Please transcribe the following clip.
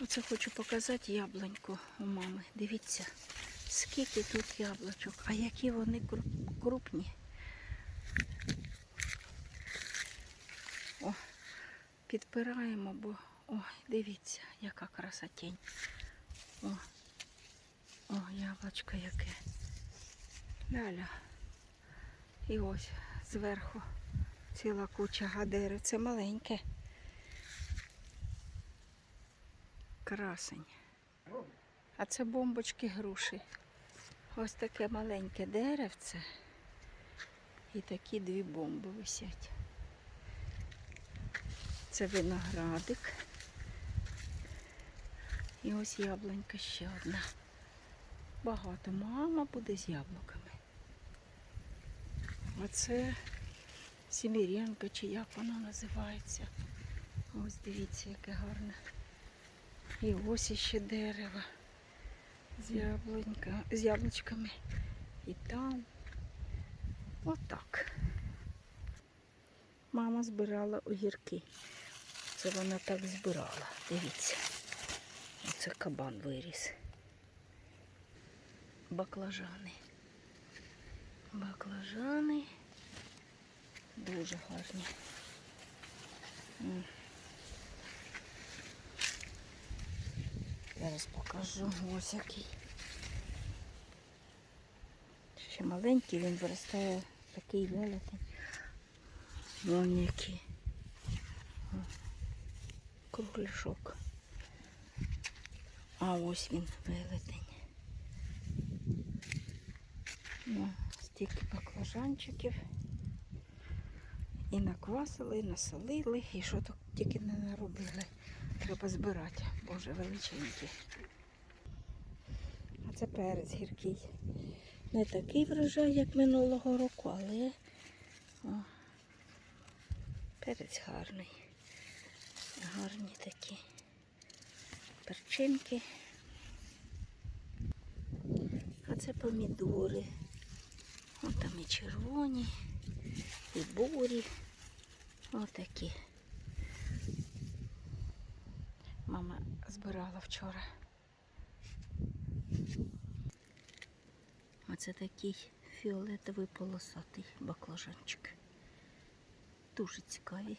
Оце хочу показати яблуньку у мами. Дивіться, скільки тут яблучок, а які вони крупні. О, підпираємо, бо ой, дивіться, яка красотень. О, о, яблучко яке. Ляля. І ось зверху ціла куча гадери. Це маленьке. Красень. А це бомбочки груші. Ось таке маленьке деревце. І такі дві бомби висять. Це виноградик. І ось яблунька ще одна. Багато. Мама буде з яблуками. А це Сіміренко, чи як воно називається. Ось дивіться, яке гарне. І ось іще дерево з, яблунька, з яблучками. І там. Отак. Мама збирала огірки. Це вона так збирала. Дивіться. Оце кабан виріс. Баклажани. Баклажани. Дуже гарні. Зараз покажу ось який. Ще маленький, він виростає такий велетень. Вон який. Кругляшок. А ось він велетень. Ну, стільки баклажанчиків. І наквасили, насолили, і що тут тільки не наробили. Треба збирати, боже, величенький. А це перець гіркий. Не такий врожай, як минулого року, але о, перець гарний. Гарні такі перчинки. А це помідори. Вон там і червоні, і бурі. Отакі. Мама збирала вчора. Оце такий фіолетовий полосатий баклажанчик. Дуже цікаві.